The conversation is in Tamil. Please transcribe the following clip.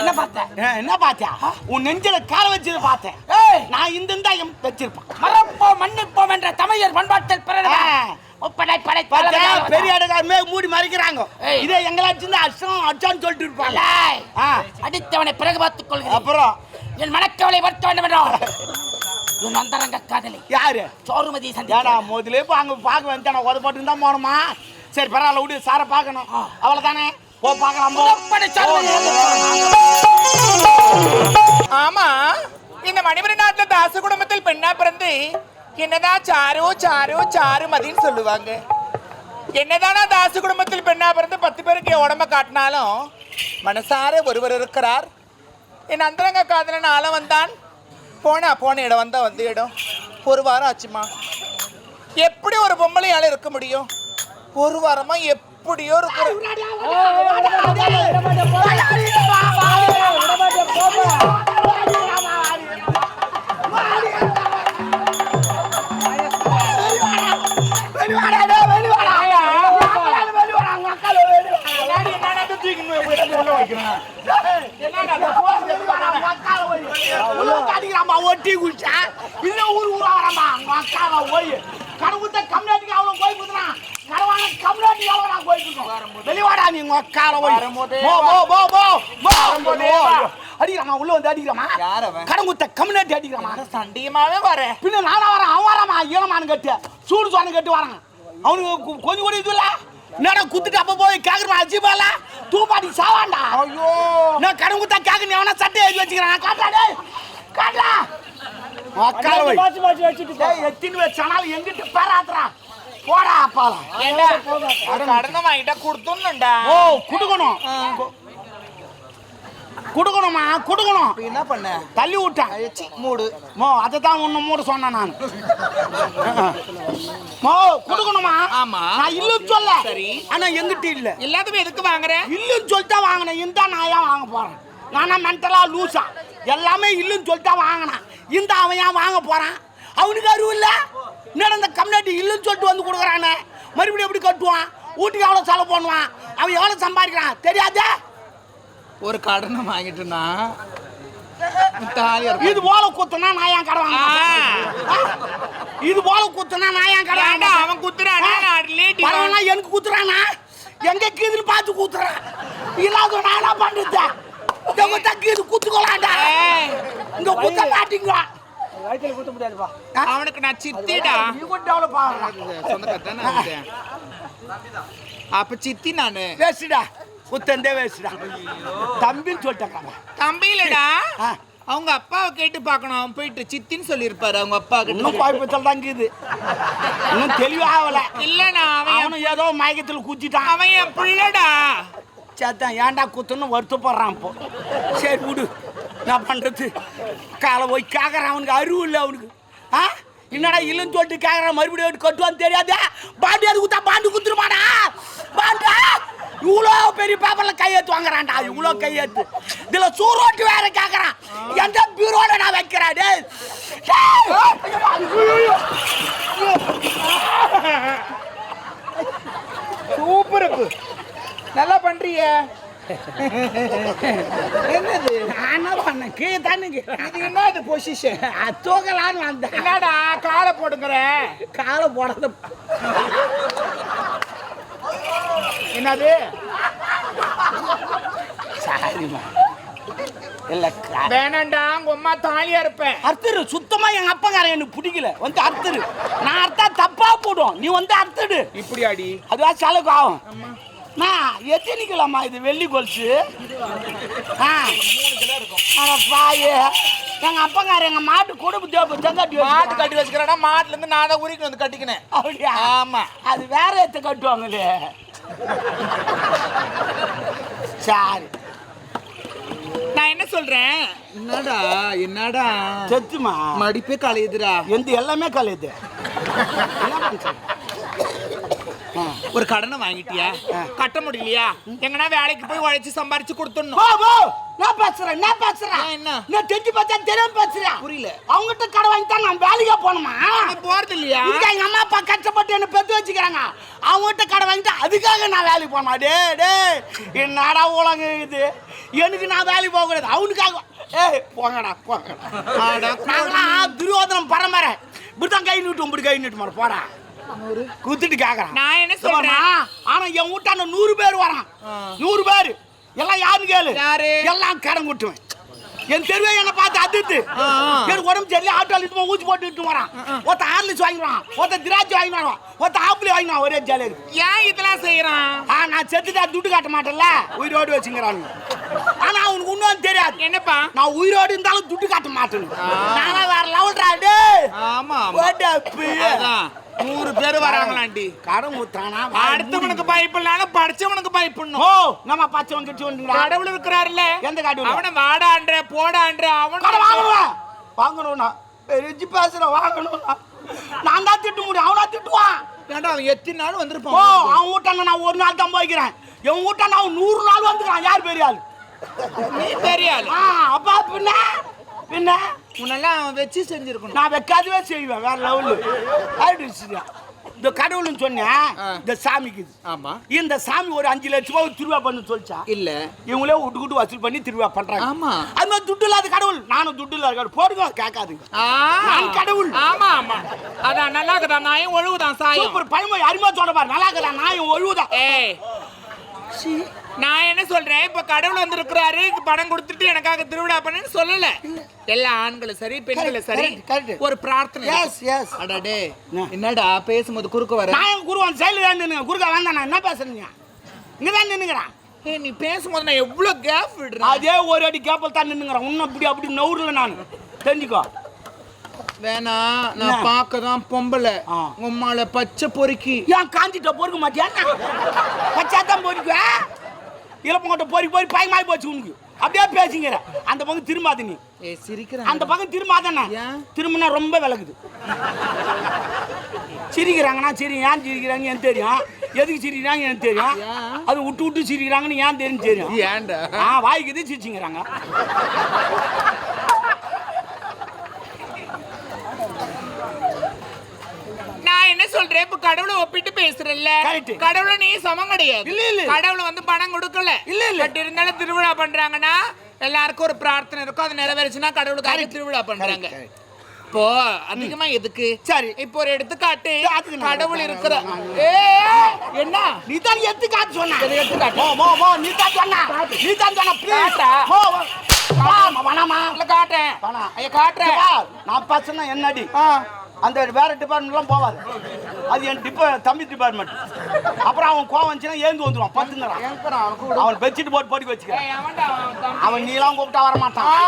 என்ன பார்த்த? ஏன், என்ன பாத்தியா உன் நெஞ்சில கால வச்சது பார்த்தேன். நான் இந்த எம் வச்சிருப்பான். மறப்போம் மன்னிப்போம் என்ற தமிழர் பண்பாட்டில் பாத்தியா, பெரிய இடக்கார மே மூடி மறைக்கிறாங்க. இதே எங்களாச்சும் அச்சம் அச்சான்னு சொல்லிட்டு இருப்பாங்க. அடித்தவனை பிறகு பார்த்துக் கொள்கிறேன். அப்புறம்? என் மனக்கவலை வருத்த வேண்டும் என்றால் என் அந்தரங்க காதலை யாரு? சோறுமதி ஏடா சந்தியா முதல்ல இப்போ அங்க பார்க்க வந்து நான் உதப்பட்டு இருந்தா போனோமா சரி பரவாயில்ல விடு. சாரை பார்க்கணும். அவ்வளவுதானே போ பார்க்கலாம். ஆமா இந்த மணிமணி நாட்டுல தாச குடும்பத்தில் பெண்ணா பிறந்து என்னதான் சாரு சாரு சாரு மதின்னு சொல்லுவாங்க. என்னதானா தாச குடும்பத்தில் பெண்ணா பிறந்து பத்து பேருக்கு உடம்ப காட்டினாலும் மனசார ஒருவர் இருக்கிறார். என் அந்தரங்க காதலன் ஆள வந்தான். போனா போன இடம் வந்தா வந்து இடம். ஒரு வாரம் ஆச்சுமா? எப்படி ஒரு பொம்பளையால இருக்க முடியும்? ஒரு வாரமா எப்படியோ இருக்கிற ஒட்டி குடிச்சா இல்ல ஊர் ஊரா வராமா மக்கால போய் கடவுத்த கம்யூனிட்டிக்கு அவ்வளவு போய் குத்துனா கடவான கம்யூனிட்டிக்கு அவ்வளவு நான் போய் குத்தோம் வெளிவாடா நீ மக்கால போய். வரும்போதே. போ போ போ போ போ. அடிக்கிறாமா? உள்ள வந்து அடிக்கிறாமா? கடவுத்த கம்யூனிட்டி அடிக்கிறாமா? சண்டியமாவே வரேன். பின்ன நானா வரேன். அவன் வராமா? ஈரமானு கட்டு. சூடு சோனு கட்டு வரான். அவனுக்கு கொஞ்சம் கூட இது இல்ல என்னடா குத்துட்டு அப்ப போய் கேக்குறா அஜிபால தூப்பாட்டி சாவாண்டா? ஐயோ. நான் கடன் குத்தா கேக்க? நீ அவனா சட்டை எழுதி வச்சுக்கிறான்? காட்டா டேய். காட்டா மக்கால போய் டேய் எத்தினி வச்சானாலும் எங்கிட்ட பேராத்துறா? போடா அப்பால ஏண்டா? கடனை வாங்கிட்டா கொடுத்துடணும்டா. ஓ குடுக்கணும். குடுக்கணுமா? குடுக்கணும். என்ன பண்ண? தள்ளி விட்டான் மூடு. மோ அதை தான் ஒன்று மூட சொன்னேன் நான். மோ குடுக்கணுமா? ஆமா. நான் இல்லைன்னு சொல்ல. சரி. ஆனா எங்கிட்ட இல்ல. எல்லாத்துக்கும் எதுக்கு வாங்குற? இல்லைன்னு சொல்லிட்டு வாங்கினேன். இந்த நான் ஏன் வாங்க போறேன்? நானா மென்டலா லூசா எல்லாமே இல்லைன்னு சொல்லிட்டு வாங்கினேன். இந்த அவன் ஏன் வாங்க போறான்? அவனுக்கு அறிவு இல்ல? என்னடா இந்த கம்யூனிட்டி இல்லைன்னு சொல்லிட்டு வந்து கொடுக்குறானே. மறுபடியும் எப்படி கட்டுவான்? வீட்டுக்கு எவ்வளோ செலவு பண்ணுவான்? அவன் எவ்வளோ சம்பாதிக்கிறான்? தெரியாதே? ஒரு கடனை வாங்கிட்டுனா இது போல குத்துனா நான் ஏன் கடை வாங்க மாட்டேன்? இது போல குத்துனா நான் ஏன் கடை வாங்க ஏண்டா மாட்டேன்? அவன் குத்துறானா? எனக்கு குத்துறானா? எங்க கீதுன்னு பார்த்து குத்துறான். இல்லாத நான் என்ன பண்றது? இந்த குத்தா கீது குத்துக்கலாம்டா. இந்த குத்த மாட்டீங்க அவனுக்கு நான் சித்திடா. நீ கூட டெவலப் சொந்தக்காரன் அப்ப சித்தி நானு. வேஸ்டா குத்தந்தே வேஸ்டா தம்பின்னு சொல்லிட்டேன் தம்பியிலடா. அவங்க அப்பாவை கேட்டு பார்க்கணும். அவன் போயிட்டு சித்தின்னு சொல்லியிருப்பாரு அவங்க அப்பா இன்னும் கிட்ட பாய்ப்பத்தில் தான் இருக்குது. இன்னும் தெளிவாகல இல்லடா அவன் அவனும் ஏதோ மயக்கத்தில் குத்திட்டான் அவன் என் பிள்ளைடா. சேத்தான் ஏன்டா குத்துன்னு வருத்தப்படுறான் இப்போ? சரி விடு. நான் பண்ணுறது காலை போய் கேட்குறான் அவனுக்கு அறிவு இல்லை அவனுக்கு. ஆ? என்னடா இல்லைன்னு சொல்லிட்டு கேட்குறான் மறுபடியும் கட்டுவான்னு தெரியாதே? பாண்டி அது குத்தா பாண்டு குத்துருமாடா பாண்டா இவ்வளோ பெரிய பேப்பரில் கையெழுத்து வாங்குறான்டா இவ்வளோ கையெழுத்து. இதில் சூரோட்டு வேற கேட்குறான் எந்த பீரோட நான் வைக்கிறேன் டேய்? சூப்பர் நல்லா பண்றிய. என்னது? கீழே தானுங்க இது என்ன இது பொசிஷன் தூக்கலான்னு வந்தேன். என்னடா காலை போடுங்கிற? காலை போடாத. என்னது? கா- வேணாண்டா உங்க அம்மா தாலியா இருப்பேன் அர்த்தரு சுத்தமா எங்க அப்பங்காரன் எனக்கு பிடிக்கல. வந்து அர்த்தரு நான் அர்த்தா தப்பா போடும். நீ வந்து அர்த்தடு இப்படி அடி அதுவா செலவு ஆகும். நான் எத்தனை கிலோமா இது வெள்ளி கொலுசு? ஆ. அட பாயே? எங்க அப்பங்காரன் எங்க மாட்டு கொடுப்பு தேவை செங்காட்டி மாட்டு கட்டி வச்சுக்கிறேன்னா மாட்டுல இருந்து நான் தான் உரிக்கணும் வந்து கட்டிக்கினேன் அப்படியா? ஆமா. அது வேற எத்த கட்டுவாங்களே? சரி. நான் என்ன சொல்றேன்? என்னடா என்னடா? செத்துமா? மடிப்பே கலையுதுடா. எந்த எல்லாமே கலையுது? ஒரு கடனை வாங்கிட்டியா? கட்ட முடியலையா? எங்கன்னா வேலைக்கு போய் உழைச்சு சம்பாரிச்சு கொடுத்துடணும். நான் பேசுறேன் நான் பேசுறேன். என்ன? நான் தெரிஞ்சு பார்த்தா தெரியாம பேசுறேன். புரியல. அவங்ககிட்ட கடை வாங்கி தான் நான் வேலைக்கே நீ போறது இல்லையா? இதுக்கு எங்க அம்மா அப்பா கஷ்டப்பட்டு என்ன பெத்து வச்சுக்கிறாங்க. அவங்ககிட்ட கடை வாங்கிட்டு அதுக்காக நான் வேலைக்கு போகணுமா? டே டே என்னடா உலகம் இது? எனக்கு நான் வேலைக்கு போக கூடாது. அவனுக்காக. ஏய் போங்கடா போங்கடா. நாங்களாம் துரியோதனம் பரம்பரை. இப்படிதான் கை நீட்டும் இப்படி கை நீட்டு மாட்டோம் போடா. குத்துட்டு கேக்குறான். நான் என்ன சொல்றேன்? ஆனா என் வீட்டாண்ட நூறு பேர் வரான். நூறு பேர். எல்லாம் யாருன்னு கேளு. யாரு? எல்லாம் கடன் கொட்டுவேன். என் தெருவே என்ன பார்த்து அதிர்த்து. எனக்கு உடம்பு சரியில்லை ஆட்டோ இட்டு ஊசி போட்டு இட்டு வரான். ஒருத்த ஹார்லிக்ஸ் வாங்கிடுவான் ஒருத்த திராட்சை வாங்கிடுவான் ஒருத்த ஆப்பிள் வாங்கிடுவான் ஒரே ஜாலியாக இருக்கு ஏன் இதெல்லாம் செய்யறான்? ஆ நான் செத்துட்டா துட்டு காட்ட மாட்டேன்ல? உயிரோடு வச்சுங்கிறானுங்க ஆனா அவனுக்கு இன்னும் தெரியாது. என்னப்பா? நான் உயிரோடு இருந்தாலும் துட்டு காட்ட மாட்டேன் ஆ. நானா வேற லெவல்டா டேய். ஆமா நூறு பேர் வராங்களாண்டி கடன் ஊத்தானா அடுத்தவனுக்கு பயப்படலாம் படிச்சவனுக்கு ஓ பயப்படணும் நம்ம பச்சவன் கிட்ட வந்துடா கடவுள் இருக்கிறாருல்ல. எந்த கடவுள்? அவனை வாடான்ற போடான்ற அவன வாங்கணுவா வாங்கணும்னா. பெருச்சு பேசுற வாங்கணும்னா. நான் தான் திட்ட முடியும் அவனா திட்டுவான். ஏன்டா அவன் எத்தனை நாள் ஓ வந்திருப்பான் அவன் வீட்டாண்ட நான் ஒரு நாள் தான் போய்க்கிறேன். என் வீட்டாண்ட அவன் நூறு நாள் வந்துக்கிறான். யார் பெரிய ஆள்? நீ பெரிய ஆளு. ஆ அப்பா பின்ன? பின்ன? உன்னெல்லாம் வச்சு செஞ்சிருக்கணும். நான் வைக்காதவே செய்வேன் வேற லெவலு ஆயிடுச்சு இந்த கடவுள்னு சொன்னேன். இந்த சாமிக்கு. ஆமா. இந்த சாமி ஒரு அஞ்சு லட்ச ரூபாய் திருவிழா பண்ணு சொல்லிச்சா? இல்ல. இவங்களே விட்டு விட்டு வசூல் பண்ணி திருவிழா பண்றாங்க. ஆமா. அது மாதிரி துட்டு இல்லாத கடவுள். நானும் துட்டு இல்லாத கடவுள். போடுங்க கேட்காதுங்க. ஆ. நான் கடவுள். ஆமா ஆமா. அதான் நல்லா இருக்குதா நாயும் ஒழுகுதான் சாயம். சூப்பர் பழமொழி அருமையா சொல்ற பாரு. நல்லா இருக்கா நான் ஒழுவுதான் ஏய் நான் என்ன சொல்றேன்? இப்ப கடவுள் வந்திருக்கிறாரு பணம் கொடுத்துட்டு எனக்காக திருவிழா பண்ணுன்னு சொல்லல. எல்லா ஆண்களும் சரி பெண்களும் சரி. ஒரு பிரார்த்தனை. எஸ் எஸ் அடடே என்ன? என்னடா பேசும்போது குறுக்க வர? நான் குருவான் தான் நின்னுங்க குறுக்கா வந்தேன் நான் என்ன பேசுறீங்க இங்க தான் நின்னுங்கிறான் ஏய் நீ பேசும்போது நான் எவ்வளவு கேப் விடுறேன்? அதே ஒரு அடி கேப்பல் தான் நின்னுங்கிறான் இன்னும் அப்படி அப்படி நவுறல நான். தெரிஞ்சுக்கோ. வேணா நான்? பார்க்க தான் பொம்பளை. உம்மால பச்சை பொறுக்கி. ஏன் காஞ்சிட்ட பொறுக்க மாட்டியா? பச்சாத்தான் பொறிக்குவேன் இளப்பங்கோட்டை பொறுக்கி போய் பயமாய் போச்சு உனக்கு. அப்படியே பேசிங்கிற. அந்த பக்கம் திரும்பாத நீ. ஏய் சிரிக்கிறான் அந்த பக்கம் திரும்பாதானே ஏன்? திரும்பினா ரொம்ப விளக்குது சிரிக்கிறாங்கன்னா சரி ஏன் சிரிக்கிறாங்க எனக்கு தெரியும். எதுக்கு சிரிக்கிறாங்க எனக்கு தெரியும். ஏன்? அது விட்டு விட்டு சிரிக்கிறாங்கன்னு ஏன் தெரியும் தெரியும். ஆ வாய்க்குது சிரிச்சுங்கிறாங்க நான் என்ன சொல்றேன் இப்ப கடவுளை ஒப்பிட்டு பேசுறல்ல. கடவுளை நீ சமம் கிடையாது. இல்ல, இல்ல. கடவுள் வந்து பணம் கொடுக்கல. இல்ல, இல்ல. பட் இருந்தாலும் திருவிழா பண்றாங்கன்னா எல்லாருக்கும் ஒரு பிரார்த்தனை இருக்கும். அது நிறைவேறுச்சுன்னா கடவுளுக்காக. திருவிழா பண்றாங்க. இப்போ அதிகமா எதுக்கு? சரி. இப்போ ஒரு எடுத்துக்காட்டு. கடவுள் இருக்கிற என்ன? நீ தான் எடுத்து காட்டு சொன்ன. எதை எடுத்து காட்டு? மோ மோ நீ தான் சொன்ன. நீ தான் சொன்ன ப்ளீஸ்? மோ வேணாமா இல்ல வேணாம். ஐயா காட்டுறேன். வா, நான் பசங்க என்னடி? அந்த வேற டிபார்ட்மெண்ட்லாம் போவாது. அது என் டிபா தம்பி டிபார்ட்மெண்ட் அப்புறம் அவன் கோவம் வந்துச்சுன்னா ஏந்து வந்துடுவான் பத்துங்கிறான். அவன் பெட்ஷீட் போட்டு போட்டு வச்சுக்க ஏய், அவன்டா, அவன் நீலாம் கூப்பிட்டா வர மாட்டான் ஆ.